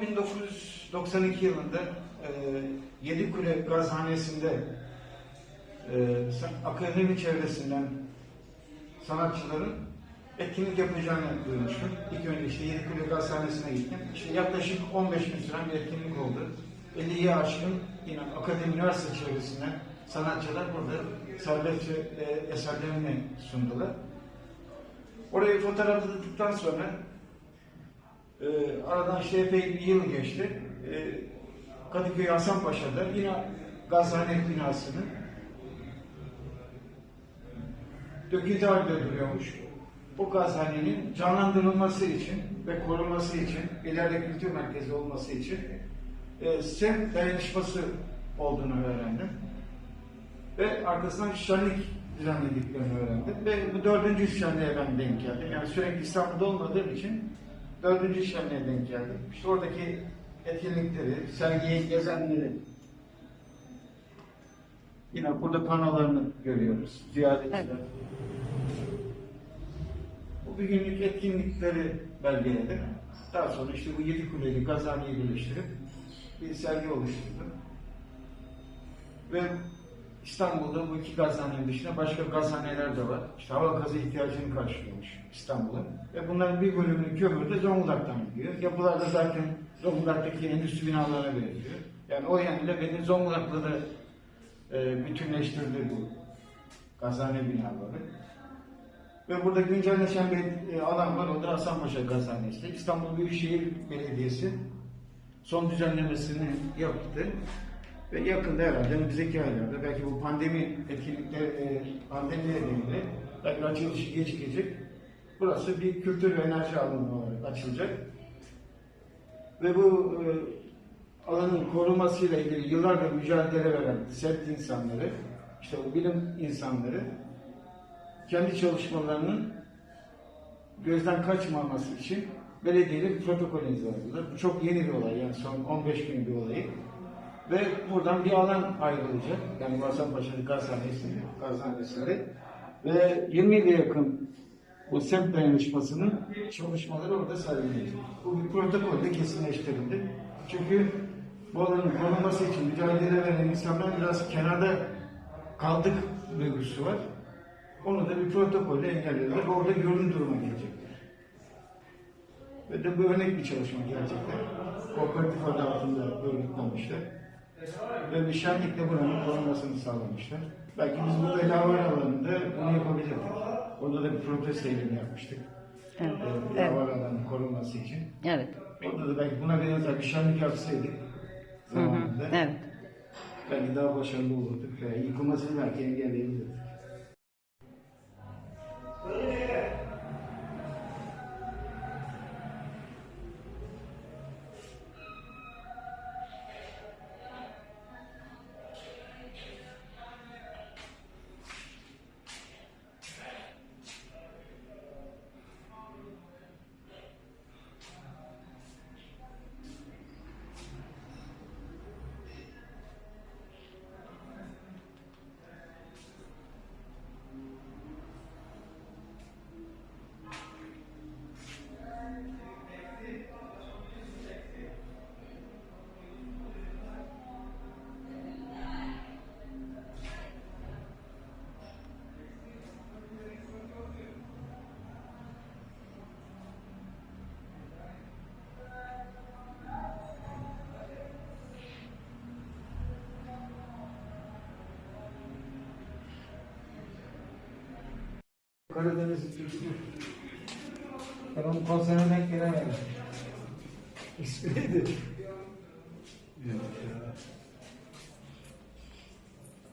1992 yılında e, Yedikule Gazhanesi'nde e, akademi çevresinden sanatçıların etkinlik yapacağını duymuştum. İlk önce işte Yedikule Gazhanesi'ne gittim. İşte yaklaşık 15 gün süren bir etkinlik oldu. 50'ye aşkın yine akademi üniversite çevresinden sanatçılar burada serbestçe e, eserlerini sundular. Orayı fotoğrafladıktan sonra ee, aradan işte epey bir yıl geçti. Ee, Kadıköy Hasanpaşa'da yine Gazhane binasını döküntü halde duruyormuş. O gazhanenin canlandırılması için ve korunması için, ileride kültür merkezi olması için e, semt dayanışması olduğunu öğrendim. Ve arkasından şenlik düzenlediklerini öğrendim. Ve bu dördüncü şenliğe ben denk geldim. Yani sürekli İstanbul'da olmadığım için dördüncü şenliğe denk geldim. İşte oradaki etkinlikleri, sergiyi gezenleri, yine burada panolarını görüyoruz, ziyaretçiler. Evet. Bu bir günlük etkinlikleri belgeledim. Daha sonra işte bu yedi kuleli Gazani'yi birleştirip bir sergi oluşturdum. Ve İstanbul'da bu iki gazhanenin dışında başka gazhaneler de var. İşte hava gazı ihtiyacını karşılıyormuş İstanbul'un. Ve bunların bir bölümünün kömürü de Zonguldak'tan gidiyor. Yapılar da zaten Zonguldak'taki endüstri binalarına benziyor. Yani o yönüyle beni Zonguldak'la da e, bütünleştirdi bu gazhane binaları. Ve burada güncelleşen bir e, alan var. O da Hasanpaşa Gazhanesi. İstanbul Büyükşehir Belediyesi son düzenlemesini yaptı. Ve yakında herhalde önümüzdeki aylarda belki bu pandemi etkinlikleri, e, pandemi nedeniyle belki açılışı gecikecek. Burası bir kültür ve enerji alanı olarak açılacak. Ve bu e, alanın korumasıyla ilgili yıllardır mücadele veren semt insanları, işte o bilim insanları kendi çalışmalarının gözden kaçmaması için belediyeyle bir protokol imzaladılar. Bu çok yeni bir olay yani son 15 gün bir olayı. Ve buradan bir alan ayrılacak. Yani Hasanpaşa'nın gazhanesi, gazhanesinde. Ve 20 yıla yakın bu semt dayanışmasının çalışmaları orada sergilenecek. Bu bir protokolle kesinleştirildi. Çünkü bu alanın korunması için mücadele veren insanlar biraz kenarda kaldık duygusu var. Onu da bir protokolle engellediler. Orada görün duruma gelecekler. Ve de bu örnek bir çalışma gerçekten. Kooperatif adı altında örgütlenmişler. Ve bir şenlikle buranın korunmasını sağlamışlar. Belki biz burada ilave alanında bunu yapabilirdik. Orada da bir protesto eylemi yapmıştık. Evet. Ee, Evet. ilave alanın korunması için. Evet. Orada da belki buna benzer bir şenlik yapsaydık Hı hı. zamanında Evet. belki daha başarılı olurduk ve yıkılmasını belki engelleyebilirdik. Karadeniz Türk'ü. Ben onun konserine denk gelemedim. İsmi neydi?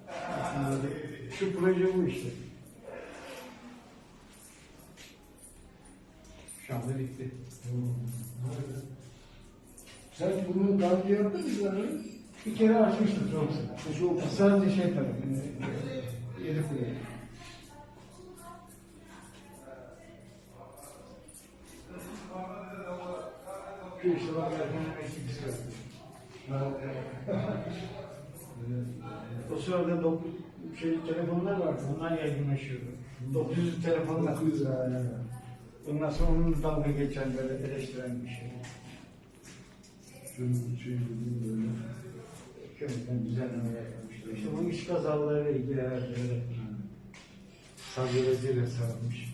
Aslında Şu proje bu işte. Şu anda bitti. Sen bunu daha önce yaptın mı zaten? Bir kere açmıştım çok sık. Sadece şey tarafında. Yedi kule. Şu işte bak erken eksikisi yaptı. O sırada dokuz şey telefonlar vardı. Onlar yaygınlaşıyordu. 900 telefonlar. 900 lira yani. Ondan sonra onun dalga geçen böyle eleştiren bir şey. Dün şey dedim böyle. Köyden düzenlemeler yapmışlar. İşte bu iş kazalarıyla ilgili herhalde öyle sabrediyle sarılmış.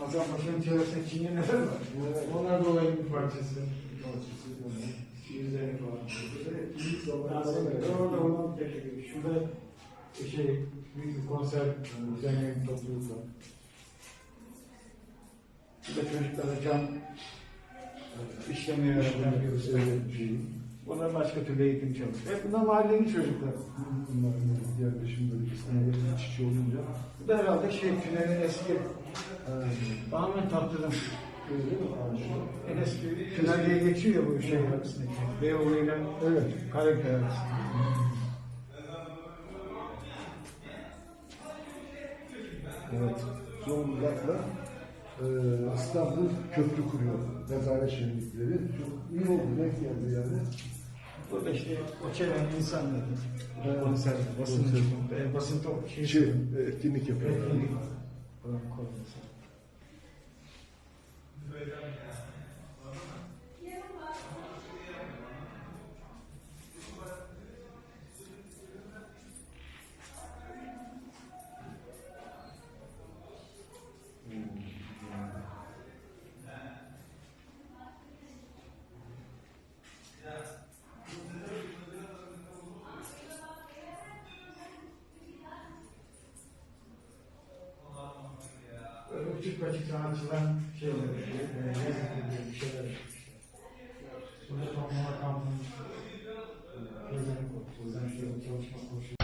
Orada Hasanpaşa'nın çevresinde Çin'de neler var? Onlar da olayın bir parçası. Yüzleri falan. Orada olan şurada şey büyük bir konser düzenleyen topluluk var. Burada çocuklara öğreten bir öyle bir şey. Bunlar başka türlü eğitim çalışıyor. Hep bunlar mahallenin çocukları. Bunlar yerleşim bölgesinde iç içe olunca. Bu da herhalde şey tünelin eski tamamen tatlıdan. En eski tünel diye geçiyor bu şey arasındaki. Beyoğlu ile Evet. Karaköy arasında. Evet. Zonguldak'la e, İstanbul köprü kuruyor. Nezaret şenlikleri. Çok iyi oldu. Denk geldi yani. Burada işte o çevrenin insanları, konser, basın, Konser. e, basın top, şey, Şey, etkinlik yapıyorlar. etkinlik falan konusu. küçük küçük açılan şeyler, e, yazıkları, şeyler yapmışlar. Burada toplama kampının e, gözlerini çalışma koşulu